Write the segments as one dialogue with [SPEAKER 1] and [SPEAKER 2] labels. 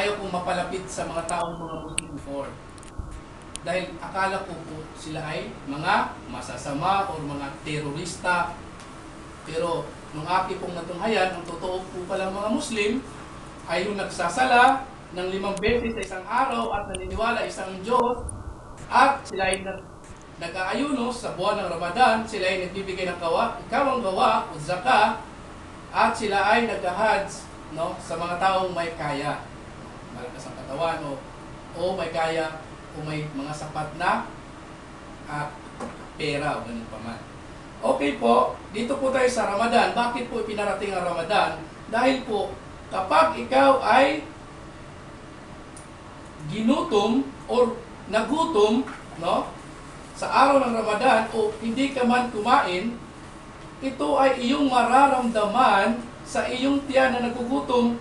[SPEAKER 1] ayaw kong mapalapit sa mga taong mga Muslim before. Dahil akala ko po sila ay mga masasama o mga terorista. Pero nung aking pong natunghayan, ang totoo po palang mga Muslim ay yung nagsasala ng limang beses sa isang araw at naniniwala isang Diyos at sila ay nag nag-aayuno sa buwan ng Ramadan, sila ay nagbibigay ng kawa, ikawang gawa o zaka at sila ay nag-hajj no, sa mga taong may kaya. Malakas ang katawan o, o may kaya o may mga sapat na at pera o ganun pa man. Okay po, dito po tayo sa Ramadan. Bakit po pinarating ang Ramadan? Dahil po, kapag ikaw ay ginutom or nagutom, no? Sa araw ng Ramadan o hindi ka man kumain, ito ay iyong mararamdaman sa iyong tiyan na nagugutom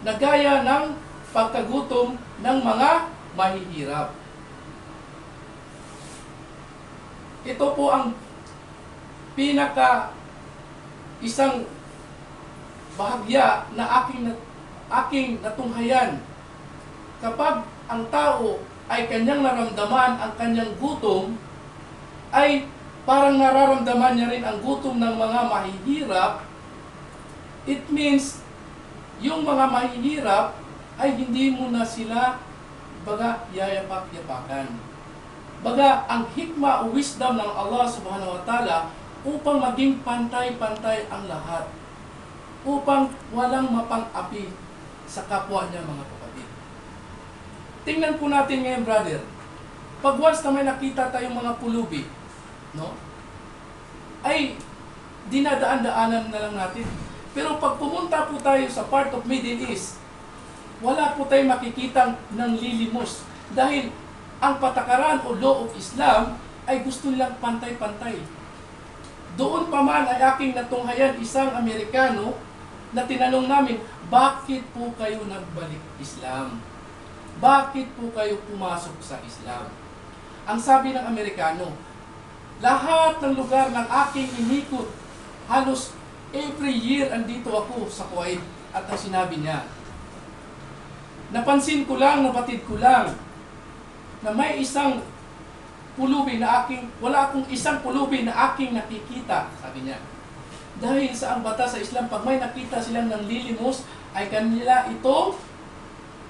[SPEAKER 1] na gaya ng pagkagutom ng mga mahihirap. Ito po ang pinaka isang bahagya na aking aking natunghayan. Kapag ang tao ay kanyang naramdaman ang kanyang gutom, ay parang nararamdaman niya rin ang gutom ng mga mahihirap, it means yung mga mahihirap ay hindi mo na sila baga yayapak-yapakan. Baga, ang hikma o wisdom ng Allah subhanahu wa ta'ala upang maging pantay-pantay ang lahat. Upang walang mapang-api sa kapwa niya mga kapatid. Tingnan po natin ngayon, brother. Pag once na may nakita tayong mga pulubi, no? Ay, dinadaan-daanan na lang natin. Pero pag pumunta po tayo sa part of Middle East, wala po tayong makikitang ng lilimos. Dahil ang patakaran o law of Islam ay gusto nilang pantay-pantay. Doon pa man ay aking natunghayan isang Amerikano na tinanong namin, bakit po kayo nagbalik Islam? Bakit po kayo pumasok sa Islam? Ang sabi ng Amerikano, lahat ng lugar ng aking inikot, halos every year andito ako sa Kuwait. At ang sinabi niya, napansin ko lang, nabatid ko lang, na may isang pulubi na aking, wala akong isang pulubi na aking nakikita, sabi niya. Dahil sa ang batas sa Islam, pag may nakita silang ng lilimos, ay kanila ito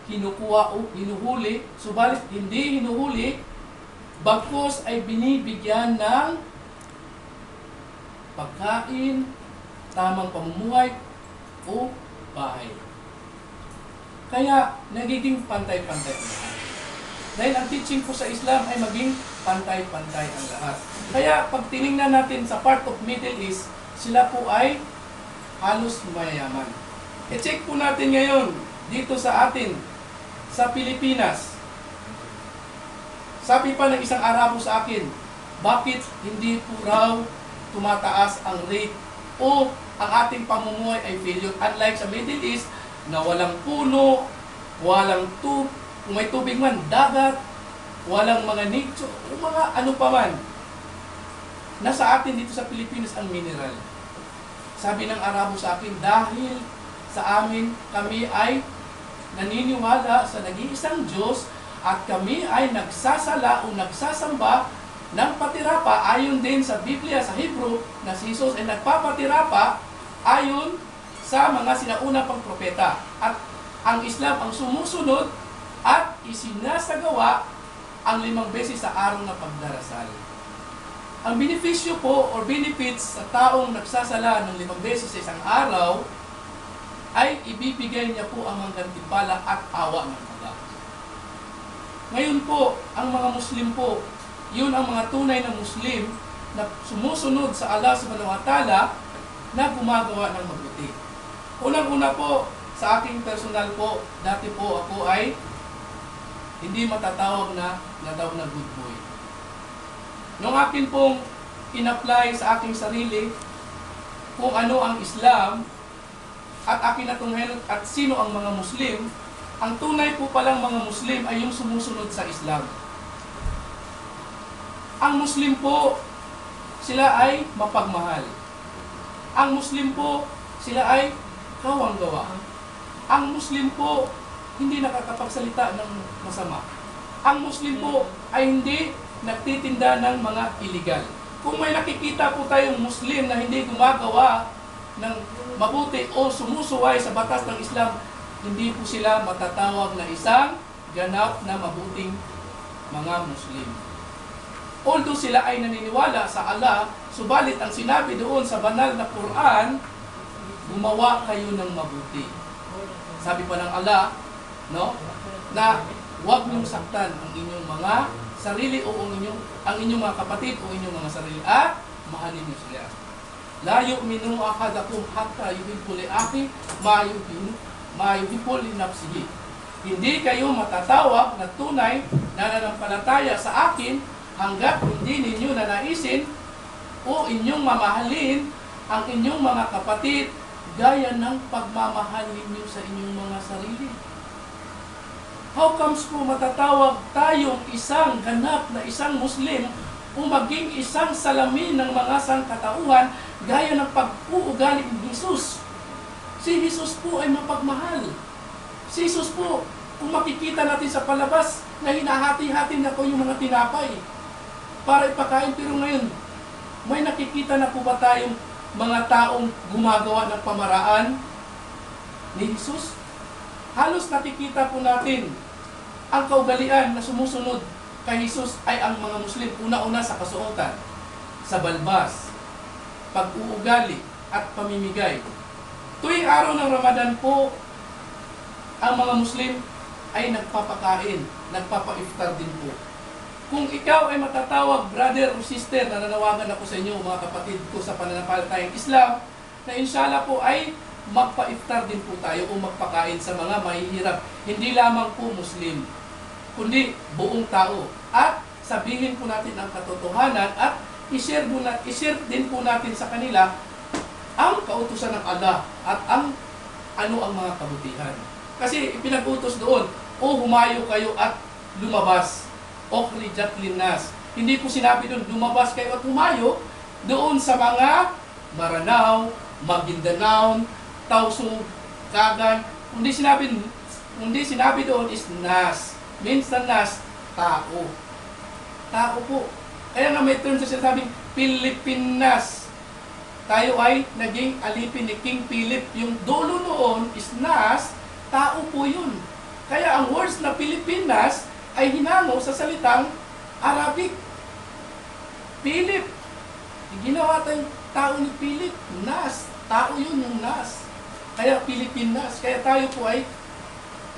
[SPEAKER 1] kinukuha o hinuhuli, subalit hindi hinuhuli, bagkos ay binibigyan ng pagkain, tamang pamumuhay, o bahay. Kaya, nagiging pantay-pantay ang lahat. Dahil ang teaching po sa Islam ay maging pantay-pantay ang lahat. Kaya, pag tiningnan natin sa part of Middle East, sila po ay halos mayayaman. E-check po natin ngayon, dito sa atin, sa Pilipinas. Sabi pa ng isang Arabo sa akin, bakit hindi po raw tumataas ang rate o ang ating pamumuhay ay failure. Unlike sa Middle East, na walang puno, walang tub, kung may tubig man, dagat, walang mga o mga ano pa man. Nasa atin dito sa Pilipinas ang mineral. Sabi ng Arabo sa akin, dahil sa amin, kami ay naniniwala sa nag-iisang Diyos at kami ay nagsasala o nagsasamba ng patirapa ayon din sa Biblia sa Hebrew na si Jesus ay nagpapatirapa ayon sa mga sinauna pang propeta. At ang Islam ang sumusunod at isinasagawa ang limang beses sa araw na pagdarasal. Ang benepisyo po or benefits sa taong nagsasala ng limang beses sa isang araw ay ibibigay niya po ang mga gantimpala at awa ng Allah. Ngayon po, ang mga Muslim po, yun ang mga tunay na Muslim na sumusunod sa Allah subhanahu wa ta'ala na gumagawa ng mabuti. Unang-una po, sa aking personal po, dati po ako ay hindi matatawag na na daw na good boy. Nung akin pong in-apply sa aking sarili kung ano ang Islam at akin natunghayan at sino ang mga Muslim, ang tunay po palang mga Muslim ay yung sumusunod sa Islam. Ang Muslim po, sila ay mapagmahal. Ang Muslim po, sila ay kawanggawa. Ang Muslim po, hindi nakakapagsalita ng masama. Ang Muslim po ay hindi nagtitinda ng mga illegal. Kung may nakikita po tayong Muslim na hindi gumagawa ng mabuti o sumusuway sa batas ng Islam, hindi po sila matatawag na isang ganap na mabuting mga Muslim. Although sila ay naniniwala sa Allah, subalit ang sinabi doon sa banal na Quran, gumawa kayo ng mabuti. Sabi pa ng Allah, no? Na huwag niyong saktan ang inyong mga sarili o ang inyong, ang inyong mga kapatid o inyong mga sarili at mahalin niyo sila. La yu'minu ahadakum hatta yuhibbu li akhi ma li nafsihi. Hindi kayo matatawag na tunay na nananampalataya sa akin hanggat hindi ninyo nanaisin o inyong mamahalin ang inyong mga kapatid gaya ng pagmamahal ninyo sa inyong mga sarili. How comes po matatawag tayong isang ganap na isang Muslim o maging isang salamin ng mga sangkatauhan gaya ng pag-uugali ni Jesus? Si Jesus po ay mapagmahal. Si Jesus po, kung makikita natin sa palabas, na hinahati-hati na po yung mga tinapay para ipakain. Pero ngayon, may nakikita na po ba tayong mga taong gumagawa ng pamaraan ni Jesus? Halos nakikita po natin ang kaugalian na sumusunod kay Jesus ay ang mga Muslim. Una-una sa kasuotan, sa balbas, pag-uugali at pamimigay. Tuwing araw ng Ramadan po, ang mga Muslim ay nagpapakain, nagpapa-iftar din po. Kung ikaw ay matatawag, brother o sister, na nanawagan ako sa inyo, mga kapatid ko sa pananampalatayang Islam, na inshallah po ay magpa-iftar din po tayo o magpakain sa mga mahihirap. Hindi lamang po Muslim, kundi buong tao. At sabihin po natin ang katotohanan at i-share, po na, i-share din po natin sa kanila ang kautusan ng Allah at ang ano ang mga kabutihan. Kasi ipinag-utos doon, o humayo kayo at lumabas. Okhrijat linnas. Hindi po sinabi doon, lumabas kayo at humayo doon sa mga Maranao, Maguindanao, Tausug, Kagan. Hindi sinabi, hindi sinabi doon is nas. Na nas, tao. Tao po. Kaya nga may term sa sinasabing Pilipinas. Tayo ay naging alipin ni King Philip. Yung dulo noon is nas, tao po yun. Kaya ang words na Pilipinas ay hinango sa salitang Arabic. Philip. Ginawa tayong tao ni Philip. Nas. Tao yun yung nas. Kaya Pilipinas. Kaya tayo po ay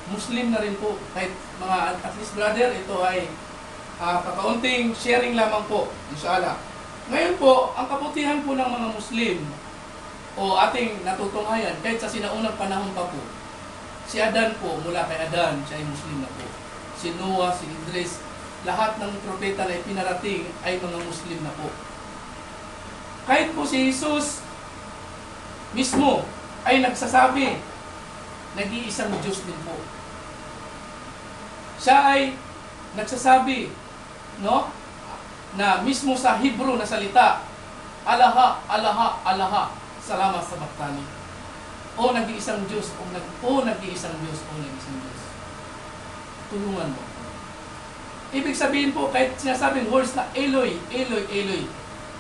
[SPEAKER 1] Muslim na rin po. Kahit mga at least brother, ito ay uh, kakaunting sharing lamang po. Inshallah. Ngayon po, ang kabutihan po ng mga Muslim o ating natutunghayan kahit sa sinaunang panahon pa po, si Adan po, mula kay Adan, siya ay Muslim na po. Si Noah, si Idris, lahat ng propeta na ipinarating ay mga Muslim na po. Kahit po si Jesus mismo ay nagsasabi, nag-iisang Diyos din po. Siya ay nagsasabi, no? Na mismo sa Hebrew na salita, Alaha, Alaha, Alaha, salamat sa baktani. O nag-iisang Diyos, o, nag, o nag-iisang Diyos, o nag-iisang Diyos. Tulungan mo. Ibig sabihin po, kahit sinasabing words na Eloy, Eloy, Eloy,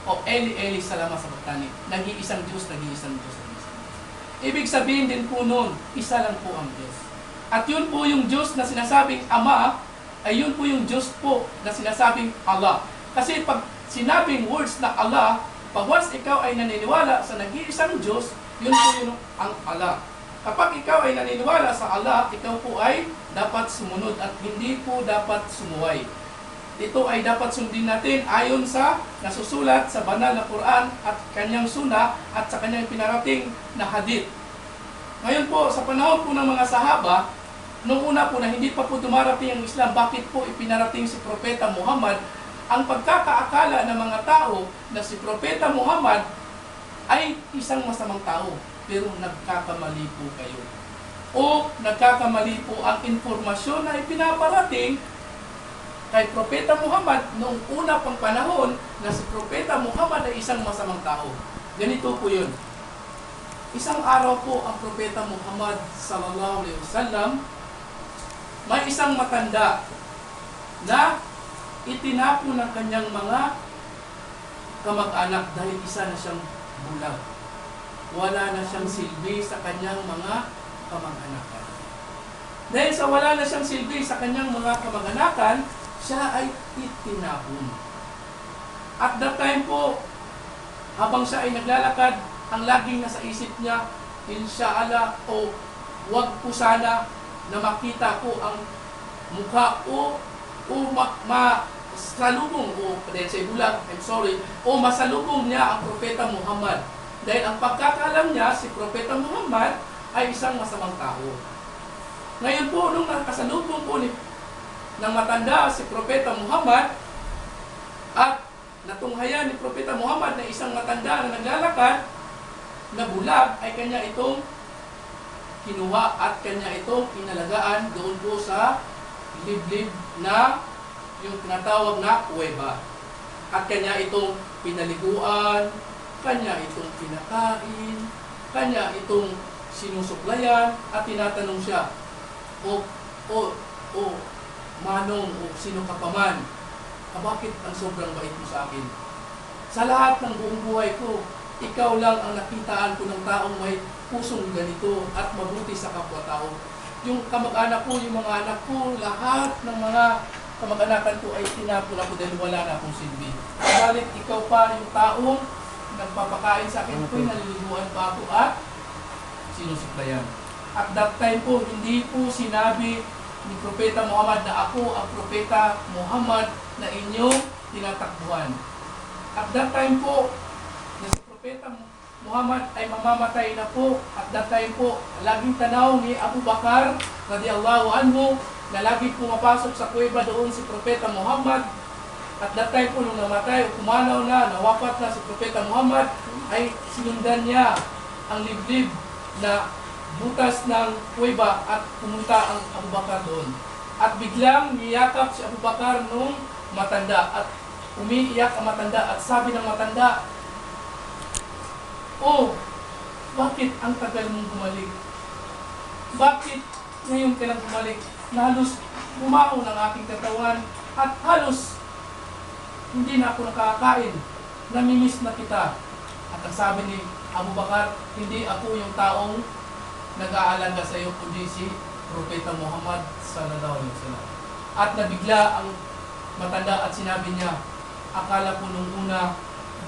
[SPEAKER 1] o Eli, Eli, salamat sa baktani. Nag-iisang Diyos, nag-iisang Diyos, nag-iisang Diyos. Ibig sabihin din po noon, isa lang po ang Diyos. At yun po yung Diyos na sinasabing Ama, ay yun po yung Diyos po na sinasabing Allah. Kasi pag sinabing words na Allah, pag once ikaw ay naniniwala sa nag-iisang Diyos, yun po yun ang Allah. Kapag ikaw ay naniniwala sa Allah, ikaw po ay dapat sumunod at hindi po dapat sumuway. Ito ay dapat sundin natin ayon sa nasusulat sa banal na Quran at kanyang suna at sa kanyang pinarating na hadith. Ngayon po, sa panahon po ng mga sahaba, nung una po na hindi pa po dumarating ang Islam, bakit po ipinarating si Propeta Muhammad? Ang pagkakaakala ng mga tao na si Propeta Muhammad ay isang masamang tao, pero nagkakamali po kayo. O nagkakamali po ang informasyon na ipinaparating kay Propeta Muhammad noong una pang panahon na si Propeta Muhammad ay isang masamang tao. Ganito po yun. Isang araw po ang Propeta Muhammad sallallahu alaihi wasallam may isang matanda na itinapo ng kanyang mga kamag-anak dahil isa na siyang bulag. Wala na siyang silbi sa kanyang mga kamag-anakan. Dahil sa wala na siyang silbi sa kanyang mga kamag-anakan, siya ay itinapon. At that time po, habang siya ay naglalakad, ang laging nasa isip niya, insyaallah o wag po sana na makita ko ang mukha o o ma, ma salubong o dahil sa bulag, I'm sorry, o masalubong niya ang propeta Muhammad. Dahil ang pagkakalam niya, si propeta Muhammad ay isang masamang tao. Ngayon po, nung nakasalubong po ni, ng matanda si propeta Muhammad at natunghayan ni propeta Muhammad na isang matanda na naglalakad na bulag ay kanya itong kinuha at kanya itong inalagaan doon po sa liblib na yung tinatawag na kuweba. At kanya itong pinaliguan, kanya itong pinakain, kanya itong sinusuklayan at tinatanong siya, o, o, o, manong, o sino ka pa man, ah, bakit ang sobrang bait mo sa akin? Sa lahat ng buong buhay ko, ikaw lang ang nakitaan ko ng taong may pusong ganito at mabuti sa kapwa-tao. Yung kamag-anak ko, yung mga anak ko, lahat ng mga kamag-anakan ko ay tinapon ako dahil wala na akong silbi. Kabalit ikaw pa yung taong nagpapakain sa akin, ako'y naliliguan pa ako at sinusuklayan. At that time po, hindi po sinabi ni Propeta Muhammad na ako ang Propeta Muhammad na inyong tinatakbuhan. At that time po, na si Propeta Muhammad ay mamamatay na po. At that time po, laging tanaw ni Abu Bakar radiyallahu anhu na lagi pumapasok sa kuweba doon si Propeta Muhammad. At that time po nung namatay o pumanaw na, nawapat na si Propeta Muhammad, ay sinundan niya ang liblib na butas ng kuweba at pumunta ang Abu Bakar doon. At biglang niyakap si Abu Bakar nung matanda at umiiyak ang matanda at sabi ng matanda, Oh, bakit ang tagal mong bumalik? Bakit ngayon ka lang bumalik? Na halos bumaho ng aking katawan at halos hindi na ako nakakain. Namimiss na kita. At ang sabi ni Abu Bakar, hindi ako yung taong nag-aalaga sa iyo kundi si Propeta Muhammad sallallahu alaihi wasallam. At nabigla ang matanda at sinabi niya, akala ko nung una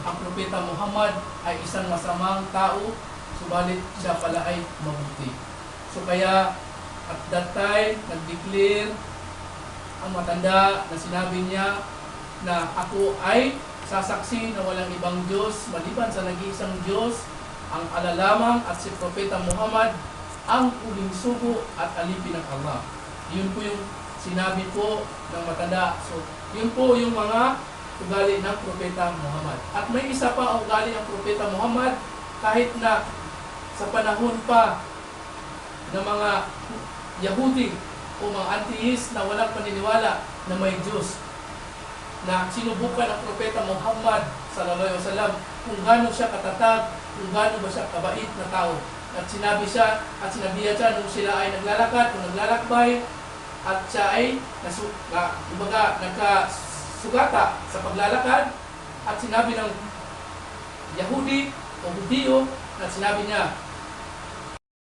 [SPEAKER 1] ang Propeta Muhammad ay isang masamang tao, subalit siya pala ay mabuti. So kaya at that time, nag-declare ang matanda na sinabi niya na ako ay sasaksi na walang ibang Diyos maliban sa nag-iisang Diyos ang alalamang at si Propeta Muhammad ang uling sugo at alipin ng Allah. Yun po yung sinabi po ng matanda. So, yun po yung mga ugali ng Propeta Muhammad. At may isa pa ang ugali ng Propeta Muhammad kahit na sa panahon pa ng mga Yahudi o mga antiis na walang paniniwala na may Diyos na sinubukan ng Propeta Muhammad sallallahu alaihi wasallam kung gaano siya katatag, kung gaano ba siya kabait na tao. At sinabi siya, at sinabihan siya nung sila ay naglalakad o naglalakbay, at siya ay nasu, na, kumbaga, nagkasugata sa paglalakad, at sinabi ng Yahudi o Hudiyo, at sinabi niya,